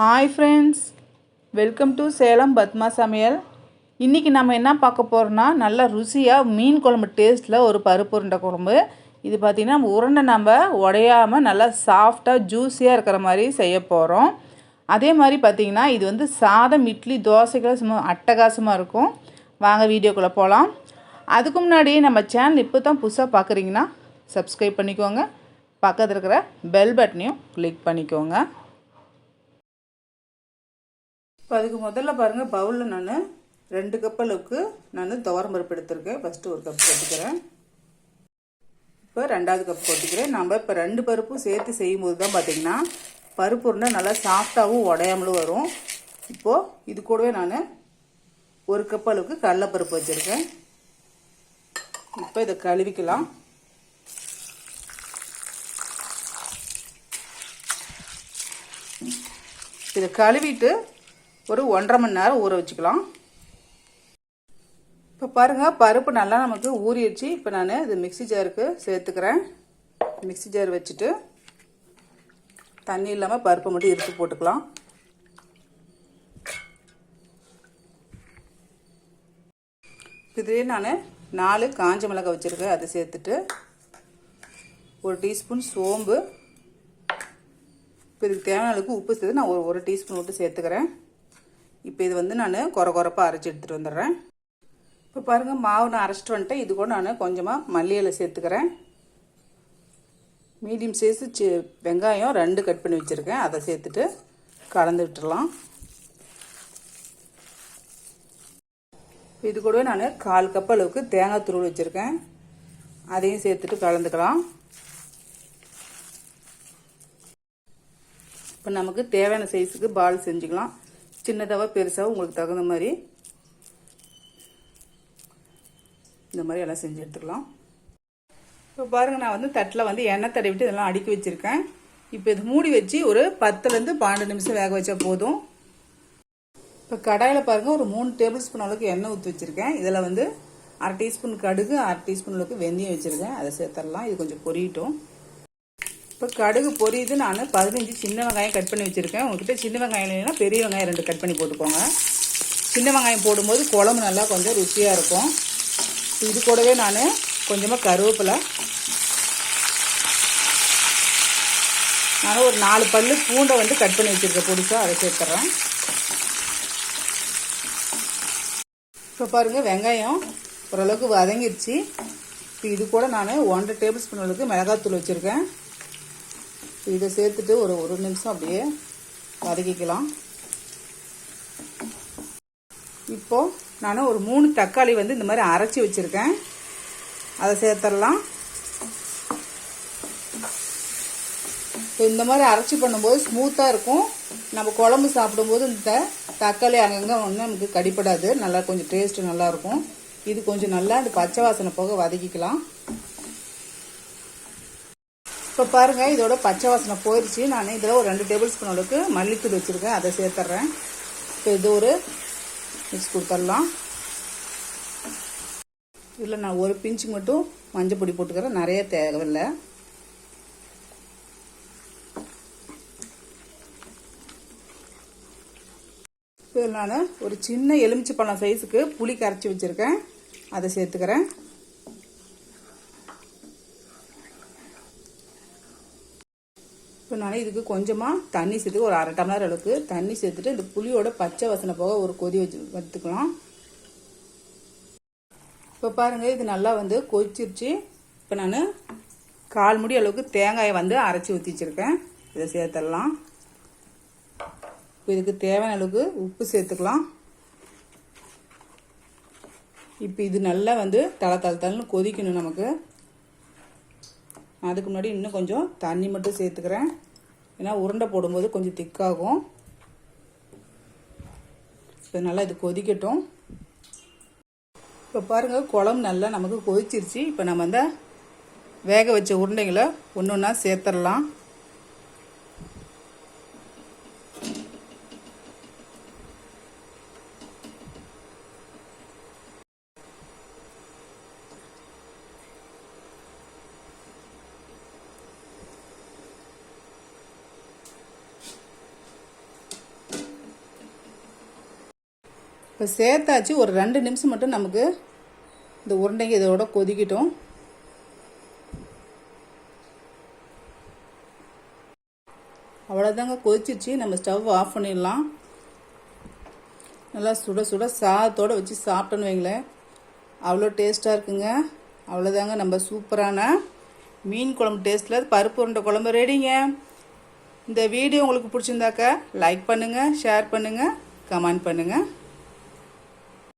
Hi friends welcome to Salem Padma சமையல் இன்றைக்கி நம்ம என்ன பார்க்க போகிறோன்னா நல்ல ருசியாக மீன் குழம்பு டேஸ்ட்டில் ஒரு பருப்பு உருண்டை குழம்பு. இது பார்த்திங்கன்னா உருண்டை நம்ம உடையாமல் நல்லா சாஃப்டாக ஜூஸியாக இருக்கிற மாதிரி செய்ய போகிறோம் அதே மாதிரி பார்த்திங்கன்னா இது வந்து சாதம் இட்லி தோசைகள் சும்மா அட்டகாசமாக இருக்கும். வாங்க வீடியோக்குள்ளே போகலாம் அதுக்கு முன்னாடி நம்ம சேனல் இப்போ தான் புதுசாக பார்க்குறீங்கன்னா சப்ஸ்கிரைப் பண்ணிக்கோங்க. பக்கத்தில் இருக்கிற பெல் பட்டனையும் கிளிக் பண்ணிக்கோங்க. இப்போ அதுக்கு முதல்ல பாருங்கள் பவுலில் நான் ரெண்டு கப் அளவுக்கு நான் துவரம் பருப்பு எடுத்திருக்கேன். ஃபஸ்ட்டு ஒரு கப் போட்டுக்கிறேன். இப்போ ரெண்டாவது கப் போட்டுக்கிறேன். நம்ம இப்போ ரெண்டு பருப்பும் சேர்த்து செய்யும்போது தான் பார்த்தீங்கன்னா பருப்பு உருண்டை நல்லா சாஃப்டாகவும் உடையாமலும் வரும். இப்போது இது கூடவே நான் ஒரு கப் அளவுக்கு கடலைப்பருப்பு வச்சுருக்கேன். இப்போ இதை கழுவிக்கலாம். இதை கழுவிட்டு ஒரு ஒன்றரை மணி நேரம் ஊற வச்சுக்கலாம். இப்போ பாருங்கள் பருப்பு நல்லா நமக்கு ஊறிடுச்சு. இப்போ நான் இது மிக்சி ஜாருக்கு சேர்த்துக்கிறேன். மிக்சி ஜார் வச்சுட்டு தண்ணி இல்லாமல் பருப்பை மட்டும் இறுத்து போட்டுக்கலாம். இதுலேயே நான் நாலு காஞ்ச மிளகாய் வச்சுருக்கேன். அதை சேர்த்துட்டு ஒரு டீஸ்பூன் சோம்பு. இப்போ இதுக்கு தேவையான அளவுக்கு உப்பு சேர்த்து நான் ஒரு ஒரு டீஸ்பூன் விட்டு சேர்த்துக்கிறேன். இப்போ இது வந்து நான் குறை குறைப்பாக அரைச்சி எடுத்துகிட்டு வந்துடுறேன். இப்போ பாருங்கள் மாவு நான் அரைச்சிட்டு வந்துட்டேன். இது கூட நான் கொஞ்சமாக மல்லிகலை சேர்த்துக்கிறேன். மீடியம் சைஸு சி வெங்காயம் ரெண்டு கட் பண்ணி வச்சுருக்கேன். அதை சேர்த்துட்டு கலந்து விட்டுடலாம். இது கூடவே நான் கால் கப் அளவுக்கு தேங்காய் துருள் வச்சுருக்கேன். அதையும் சேர்த்துட்டு கலந்துக்கலாம். இப்போ நமக்கு தேவையான சைஸுக்கு பால் செஞ்சுக்கலாம். சின்னதாக பெருசாக உங்களுக்கு தகுந்த மாதிரி இந்த மாதிரி எல்லாம் செஞ்சு எடுத்துக்கலாம். இப்போ பாருங்கள் நான் வந்து தட்டில் வந்து எண்ணெய் தடவிட்டு இதெல்லாம் அடுக்கி வச்சுருக்கேன். இப்போ இது மூடி வச்சு ஒரு பத்துலேருந்து பன்னெண்டு நிமிஷம் வேக வச்சா போதும். இப்போ கடாயில் பாருங்கள் ஒரு மூணு டேபிள் ஸ்பூன் அளவுக்கு எண்ணெய் ஊற்றி வச்சுருக்கேன். இதில் வந்து அரை டீஸ்பூன் கடுகு அரை டீஸ்பூன் அளவுக்கு வெந்தயம் வச்சுருக்கேன். அதை சேர்த்துடலாம். இது கொஞ்சம் பொரியட்டும். இப்போ கடுகு பொரியுது. நான் பதினஞ்சு சின்ன வெங்காயம் கட் பண்ணி வச்சுருக்கேன். உங்ககிட்ட சின்ன வெங்காயம் இல்லைன்னா பெரிய வெங்காயம் ரெண்டு கட் பண்ணி போட்டுக்கோங்க. சின்ன வெங்காயம் போடும்போது குழம்பு நல்லா கொஞ்சம் ருசியாக இருக்கும். இது கூடவே நான் கொஞ்சமாக கருவேப்பிலை. நான் ஒரு நாலு பல் பூண்டை வந்து கட் பண்ணி வச்சுருக்கேன். பொடிசாக அதை சேர்த்துட்றேன் இப்போ பாருங்கள் வெங்காயம் ஓரளவுக்கு வதங்கிருச்சு. இப்போ இது கூட நான் ஒன்றரை டேபிள் ஸ்பூன் அளவுக்கு மிளகாத்தூள் வச்சுருக்கேன். இதை சேர்த்துட்டு ஒரு ஒரு நிமிஷம் அப்படியே வதக்கிக்கலாம். இப்போது நான் ஒரு மூணு தக்காளி வந்து இந்த மாதிரி அரைச்சி வச்சுருக்கேன். அதை சேர்த்துடலாம். இப்போ இந்த மாதிரி அரைச்சி பண்ணும்போது ஸ்மூத்தாக இருக்கும். நம்ம குழம்பு சாப்பிடும்போது இந்த தக்காளி அங்கங்கே ஒன்று நமக்கு கடிப்படாது. நல்லா கொஞ்சம் டேஸ்ட்டு நல்லாயிருக்கும் இது கொஞ்சம் நல்லா இந்த பச்சை வாசனை போக வதக்கிக்கலாம். இப்போ பாருங்கள் இதோட பச்சை வாசனை போயிடுச்சு நான் இதில் ஒரு ரெண்டு டேபிள் ஸ்பூன் அளவுக்கு மல்லித்தூள் வச்சுருக்கேன். அதை சேர்த்துட்றேன் இப்போ இது ஒரு மிக்ஸ் கொடுத்துடலாம். இதில் நான் ஒரு பிஞ்சு மட்டும் மஞ்சள் பொடி போட்டுக்கிறேன். நிறைய தேவையில்லை. இப்போ நான் ஒரு சின்ன எலுமிச்சை பழம் சைஸுக்கு புளி கரைச்சி வச்சுருக்கேன். அதை சேர்த்துக்கிறேன். அதனால இதுக்கு கொஞ்சமாக தண்ணி சேர்த்து ஒரு அரை டம்ளர் அளவுக்கு தண்ணி சேர்த்துட்டு இந்த புளியோட பச்சை வசனை போக ஒரு கொதி வச்சு வத்துக்கலாம் இப்போ பாருங்கள் இது நல்லா வந்து கொதிச்சிருச்சு. இப்போ நான் கால் முடி அளவுக்கு தேங்காயை வந்து அரைச்சி ஊற்றி வச்சுருக்கேன். இதை சேர்த்துடலாம். இப்போ இதுக்கு தேவையான அளவுக்கு உப்பு சேர்த்துக்கலாம். இப்போ இது நல்லா வந்து தலை தலை தலைன்னு கொதிக்கணும் நமக்கு. அதுக்கு முன்னாடி இன்னும் கொஞ்சம் தண்ணி மட்டும் சேர்த்துக்கிறேன். ஏன்னா உருண்டை போடும்போது கொஞ்சம் திக்காகும். இப்போ நல்லா இது கொதிக்கட்டும். இப்போ பாருங்கள் குழம்பு நல்லா நமக்கு கொதிச்சிருச்சு. இப்போ நம்ம அந்த வேக வச்ச உருண்டைங்களை ஒன்று ஒன்றா சேர்த்துடலாம் இப்போ சேர்த்தாச்சு. ஒரு ரெண்டு நிமிஷம் மட்டும் நமக்கு இந்த உருண்டைங்க இதோட கொதிக்கட்டும். அவ்வளோதாங்க கொதிச்சிச்சு நம்ம ஸ்டவ் ஆஃப் பண்ணிடலாம். நல்லா சுட சுட சாதத்தோடு வச்சு சாப்பிட்டோன்னு வைங்களேன். அவ்வளோ டேஸ்ட்டாக இருக்குங்க. அவ்வளோதாங்க நம்ம சூப்பரான மீன் குழம்பு டேஸ்ட்டில் பருப்பு உருண்டை குழம்பு ரெடிங்க. இந்த வீடியோ உங்களுக்கு பிடிச்சிருந்தாக்கா லைக் பண்ணுங்கள் ஷேர் பண்ணுங்கள் கமெண்ட் பண்ணுங்கள்